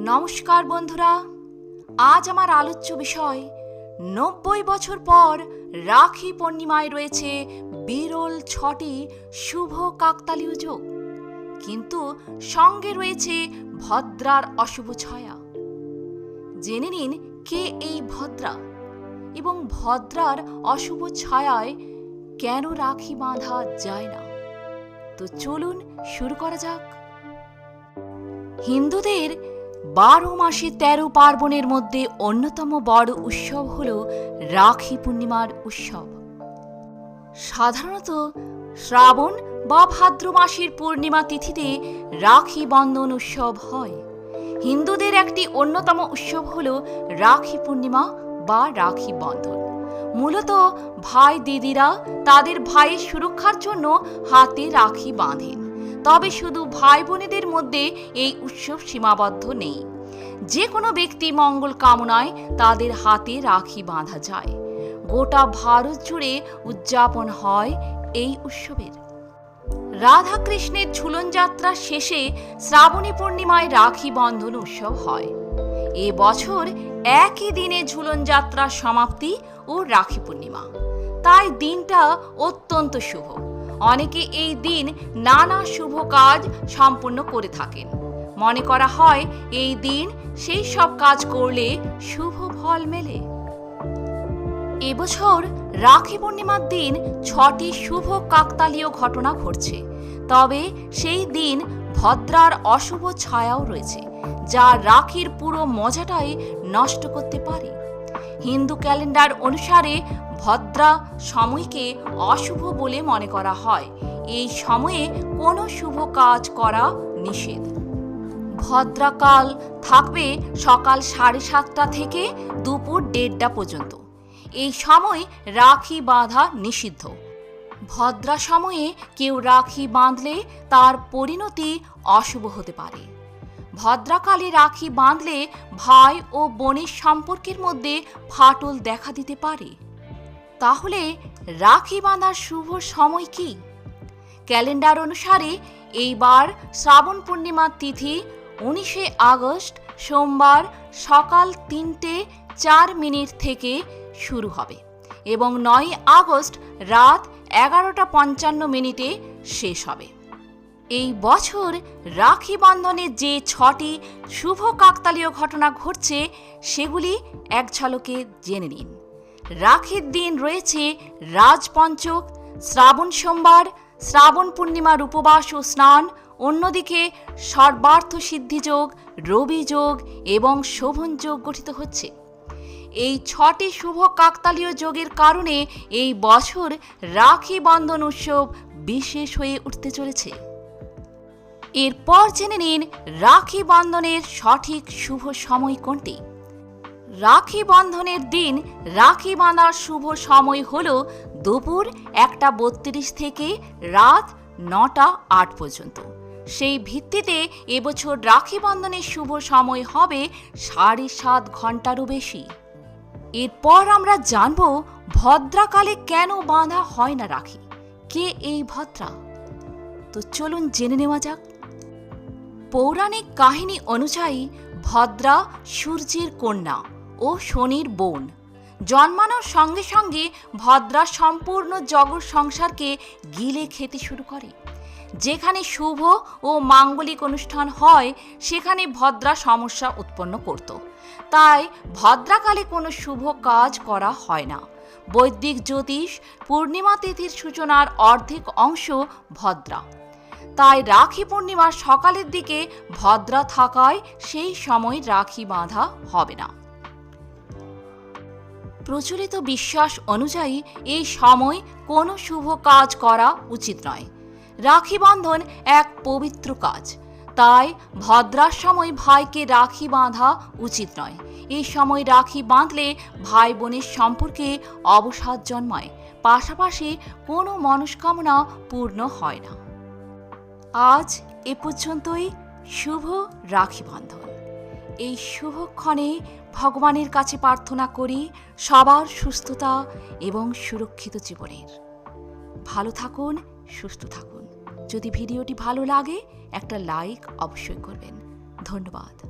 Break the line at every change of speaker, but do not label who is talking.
নমস্কার বন্ধুরা, আজ আমার আলোচ্য বিষয়, নব্বই বছর পর রাখি পূর্ণিমায় রয়েছে বিরল ছটি শুভ কাকতালীয় যোগ। কিন্তু সঙ্গে রয়েছে ভদ্রার অশুভ ছায়া। জেনে নিন কে এই ভদ্রা এবং ভদ্রার অশুভ ছায়ায় কেন রাখি বাঁধা যায় না? তো চলুন শুরু করা যাক। হিন্দুদের বারো মাসে তেরো পার্বণের মধ্যে অন্যতম বড় উৎসব হল রাখি পূর্ণিমার উৎসব। সাধারণত শ্রাবণ বা ভাদ্র মাসের পূর্ণিমা তিথিতে রাখি বন্ধন উৎসব হয়। হিন্দুদের একটি অন্যতম উৎসব হল রাখি পূর্ণিমা বা রাখি বন্ধন মূলত ভাই দিদিরা তাদের ভাইয়ের সুরক্ষার জন্য হাতে রাখি বাঁধেন। তবে শুধু ভাই বোনেদের মধ্যে এই উৎসব সীমাবদ্ধ নেই। যে কোনো ব্যক্তি মঙ্গল কামনায় তাদের হাতে রাখি বাঁধা যায়। গোটা ভারত জুড়ে উদযাপন হয় এই উৎসবের। রাধাকৃষ্ণের ঝুলন যাত্রা শেষে শ্রাবণী পূর্ণিমায় রাখি বন্ধন উৎসব হয়। এ বছর একই দিনে ঝুলন যাত্রার সমাপ্তি ও রাখি পূর্ণিমা। তাই দিনটা অত্যন্ত শুভ। অনেকে এই দিন নানা শুভ কাজ সম্পূর্ণ করে থাকেন। মনে করা হয়, এই দিন সেই সব কাজ করলে শুভ ফল মেলে। এবছর রাখি পূর্ণিমার দিন ছটি শুভ কাকতালীয় ঘটনা ঘটছে। তবে সেই দিন ভদ্রার অশুভ ছায়াও রয়েছে, যা রাখির পুরো মজাটাই নষ্ট করতে পারে। হিন্দু ক্যালেন্ডার অনুসারে ভদ্রা সময়কে অশুভ বলে মনে করা হয়। এই সময়ে কোনো শুভ কাজ করা নিষেধ। ভদ্রাকাল থাকবে সকাল সাড়ে সাতটা থেকে দুপুর দেড়টা পর্যন্ত। এই সময় রাখি বাঁধা নিষিদ্ধ। ভদ্রা সময়ে কেউ রাখি বাঁধলে তার পরিণতি অশুভ হতে পারে। ভদ্রাকালে রাখি বাঁধলে ভাই ও বোনের সম্পর্কের মধ্যে ফাটল দেখা দিতে পারে। তাহলে রাখি বাঁধার শুভ সময় কি? ক্যালেন্ডার অনুসারে এইবার শ্রাবণ পূর্ণিমার তিথি উনিশে আগস্ট সোমবার সকাল তিনটে চার মিনিট থেকে শুরু হবে এবং নয় আগস্ট রাত এগারোটা পঞ্চান্ন মিনিটে শেষ হবে। এই বছর রাখি বন্ধনে যে ছটি শুভ কাকতালীয় ঘটনা ঘটছে, সেগুলি এক ঝলকে জেনে নিন। রাখির দিন রয়েছে রাজপঞ্চক, শ্রাবণ সোমবার, শ্রাবণ পূর্ণিমার উপবাস ও স্নান, অন্যদিকে সর্বার্থ সিদ্ধিযোগ রবি যোগ এবং শোভন যোগ গঠিত হচ্ছে। এই ছটি শুভ কাকতালীয় যোগের কারণে এই বছর রাখি বন্ধন উৎসব বিশেষ হয়ে উঠতে চলেছে। এরপর জেনে নিন রাখি বন্ধনের সঠিক শুভ সময় কোনটি। রাখি বন্ধনের দিন রাখি বাঁধার শুভ সময় হল দুপুর একটা বত্রিশ থেকে রাত নটা আট পর্যন্ত। সেই ভিত্তিতে এবছর রাখি বন্ধনের শুভ সময় হবে সাড়ে সাত ঘন্টারও বেশি। এরপর আমরা জানব ভদ্রাকালে কেন বাঁধা হয় না রাখি? কে এই ভদ্রা? তো চলুন জেনে নেওয়া যাক। পৌরাণিক কাহিনী অনুযায়ী ভদ্রা, সূর্যের কন্যা ও শনির বোন। জন্মানোর সঙ্গে সঙ্গে ভদ্রা সম্পূর্ণ জগৎ সংসারকে গিলে খেতে শুরু করে। যেখানে শুভ ও মাঙ্গলিক অনুষ্ঠান হয়, সেখানে ভদ্রা সমস্যা উৎপন্ন করত। তাই ভদ্রাকালে কোনো শুভ কাজ করা হয় না। বৈদিক জ্যোতিষ, পূর্ণিমা তিথির সূচনার অর্ধেক অংশ ভদ্রা। তাই রাখি পূর্ণিমার সকালের দিকে ভদ্রা থাকায় সেই সময় রাখি বাঁধা হবে না। প্রচলিত বিশ্বাস অনুযায়ী এই সময় কোনো শুভ কাজ করা উচিত নয়। রাখি বন্ধন এক পবিত্র কাজ। তাই ভদ্রার সময় ভাইকে রাখি বাঁধা উচিত নয়। এই সময় রাখি বাঁধলে ভাই বোনের সম্পর্কে অবসাদ জন্মায়। পাশাপাশি কোনো মনস্কামনা পূর্ণ হয় না। আজ এ পর্যন্তই। শুভ রাখি বন্ধন। এই শুভক্ষণে ভগবানের কাছে প্রার্থনা করি সবার সুস্থতা এবং সুরক্ষিত জীবনের। ভালো থাকুন, সুস্থ থাকুন। যদি ভিডিওটি ভালো লাগে, একটা লাইক অবশ্যই করবেন। ধন্যবাদ।